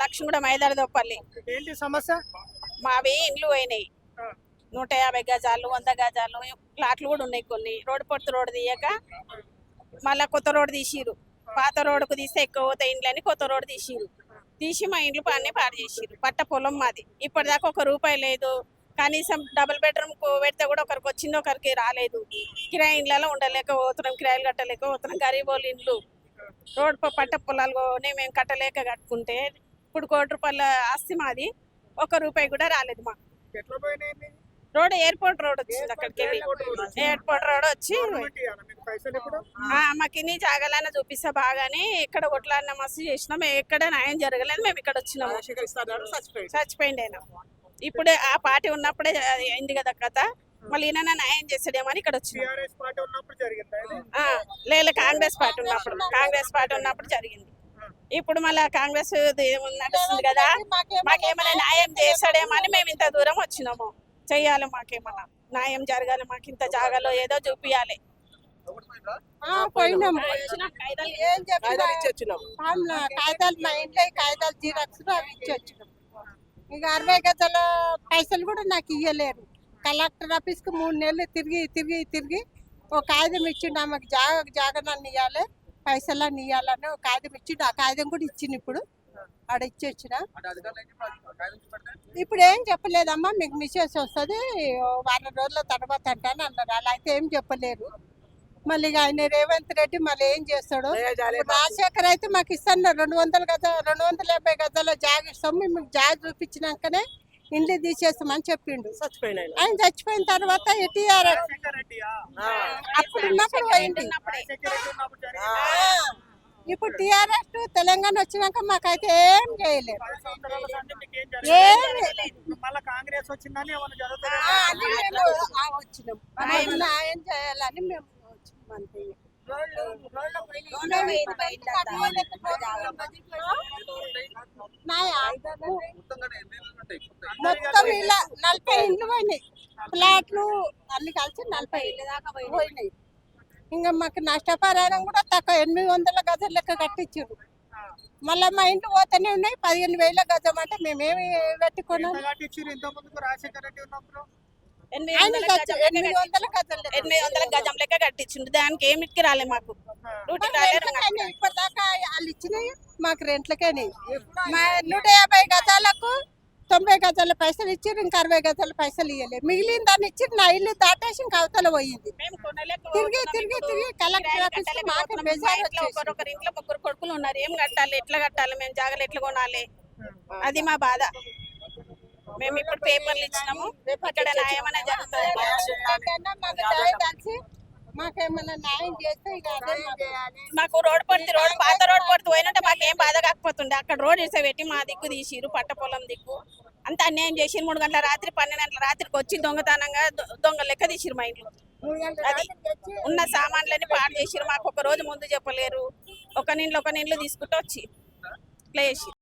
లక్ష్మీగూడ మైదారదోపల్లి ఏంటి సమస్య? మావి ఇండ్లు పోయినాయి. నూట యాభై గజాలు వంద గజాలు ప్లాట్లు కూడా ఉన్నాయి కొన్ని. రోడ్డు పొత్తు రోడ్డు తీయక మళ్ళా కొత్త రోడ్డు తీసిరు పాత రోడ్డుకు తీస్తే ఎక్కువ పోతాయి ఇండ్లని కొత్త రోడ్డు తీసిరు తీసి మా ఇండ్లు పాన్ని పాడు చేసిరు పట్ట పొలం మాది. ఇప్పటిదాకా ఒక రూపాయి లేదు. కనీసం డబుల్ బెడ్రూమ్ పెడితే కూడా ఒకరికి వచ్చింది ఒకరికి రాలేదు. కిరాయి ఇండ్లలో ఉండలేక పోతున్నాం కిరాయిలు కట్టలేక పోతున్నాం. గరీబ్ వాళ్ళ ఇండ్లు. రోడ్ పట్ట పొలాలు కొని మేము కట్టలేక కట్టుకుంటే ఇప్పుడు కోటి రూపాయల ఆస్తి మాది ఒక రూపాయి కూడా రాలేదు మా రోడ్ ఎయిర్పోర్ట్ రోడ్ వచ్చింది అక్కడికి వెళ్ళి. ఎయిర్పోర్ట్ రోడ్ వచ్చి మీకు ఇన్ని జాగాలైనా చూపిస్తా బాగానే ఇక్కడ కొట్లాడిన మస్తు చేసినాం. ఎక్కడ న్యాయం జరగలేదు. మేము ఇక్కడ వచ్చినాము. చచ్చిపోయింది ఆయన ఇప్పుడే ఆ పార్టీ ఉన్నప్పుడే అయింది కదా కథ. మళ్ళీ ఈయన న్యాయం చేస్తాడేమో అని ఇక్కడ వచ్చినాం టిఆర్ఎస్ పార్టీ ఉన్నప్పుడు జరిగిందా ఇది? ఆ, లేదు కాంగ్రెస్ పార్టీ ఉన్నప్పుడు. కాంగ్రెస్ పార్టీ ఉన్నప్పుడు జరిగింది. ఇప్పుడు మళ్ళీ కాంగ్రెస్ నడుస్తుంది కదా? మాకేమైనా న్యాయం చేస్తాడేమో అని మేము ఇంత దూరం వచ్చినాము. చెయ్యాలి మాకేమన్నా. న్యాయం జరగాలి మాకు ఇంత జాగాలో ఏదో చూపియాలి. కాగితాలు మా ఇంట్లో కాగితాలు జీరాక్స్ అవి ఇచ్చి వచ్చినాం ఇక అరవై గజాల పైసలు కూడా నాకు ఇయ్యలేరు. కలెక్టర్ ఆఫీస్కి మూడు నెలలు తిరిగి తిరిగి తిరిగి ఒక కాగితం ఇచ్చిండు. ఆమెకు జాగ జాగ నన్ను ఇవ్వాలి పైసలు అన్ని ఇవ్వాలని ఒక కాగితం ఇచ్చిండు. ఆ కాగితం కూడా ఇచ్చిండు ఇప్పుడు. ఆడ ఇచ్చి వచ్చిన ఇప్పుడు ఏం చెప్పలేదమ్మా మీకు మిస్సెస్ వస్తుంది వారం రోజుల తర్వాత అంటాను అన్నారు. అలా అయితే ఏం చెప్పలేరు. మళ్ళీ ఆయన రేవంత్ రెడ్డి మళ్ళీ ఏం చేస్తాడు? రాజశేఖర్ అయితే మాకు ఇస్తాను రెండు వందల గజ రెండు వందల యాభై గజాల జాగ ఇస్తాం మేము జాగ చూపించినాకనే ఇండ్లు తీసేస్తామని చెప్పిండు. చచ్చిపోయిన ఆయన. ఆయన చచ్చిపోయిన తర్వాత రెడ్డియా అప్పుడు ఉన్నప్పుడు పోయింది ఇప్పుడు టిఆర్ఎస్ తెలంగాణ వచ్చినాక మాకైతే ఏం చేయలేదు వచ్చినాం. న్యాయం చేయాలని మేము వచ్చినాం అంతే? మొత్తం ఇలా నలభై ఇండ్లు పోయినాయి ఫ్లాట్లు అన్ని కలిసి నలభై ఇళ్ళు దాకా పోయినాయి ఇంకా మాకు నష్టపరిహారం కూడా తక్కువ ఎనిమిది వందల గజం లెక్క కట్టించారు మళ్ళీ మా ఇంట్లో పోతూనే ఉన్నాయి పదిహేను వేల గజం అంటే మేమేమి పెట్టుకున్నాం ఎనిమిది వందల గజం- ఎనిమిది వందల గజం లెక్క. కట్టించిండు. దానికి ఏమిటికి రాలే మాకు. ఇప్పటిదాకా వాళ్ళు ఇచ్చినాయి. మాకు రెంట్లకేని మా నూట యాభై గజాలకు తొంభై గజాల పైసలు ఇచ్చారు ఇంకా అరవై గజాల పైసలు ఇవ్వలేదు మిగిలిన దాన్ని ఇచ్చి నా ఇల్లు దాటేసి ఇంకా అవతల పోయింది. మేము కొనలేక తిరిగి తిరిగి. తిరిగి కలెక్టర్ ఆఫీస్ మాకు పోతున్నాం. మా బెజార్ ఇంట్లో వచ్చేసింది. ఒకరొకరి ఇంట్లో ముగ్గురు కొడుకులు ఉన్నారు. ఏం కట్టాలి? ఎట్లా కట్టాలి? మేము జాగాలు ఎట్లా కొనాలి? అది మా బాధ. మేము ఇప్పుడు పేపర్లు ఇచ్చినాము. ఇక్కడ న్యాయం అనేది జరుగుతుంది. మాకు న్యాయం చేస్తే రోడ్ పడితే రోడ్ పాత రోడ్ పడితే పోయినట్టే మాకు ఏం బాధ కాకపోతుండే. అక్కడ రోడ్ ఇస్తే పెట్టి మా దిక్కు తీసిరు పట్ట పొలం దిక్కు. అంత అన్యాయం చేసి మూడు గంటల రాత్రి పన్నెండు గంటల రాత్రికి వచ్చి దొంగతనంగా దొంగ లెక్క తీసిరు మా ఇంట్లో. అది ఉన్న సామాన్లన్నీ పాడు చేసిరు మాకు ఒక రోజు ముందు చెప్పలేరు. ఒక నీళ్ళు ఒక నీళ్ళు తీసుకుంటూ వచ్చి. ఇట్లా చేసి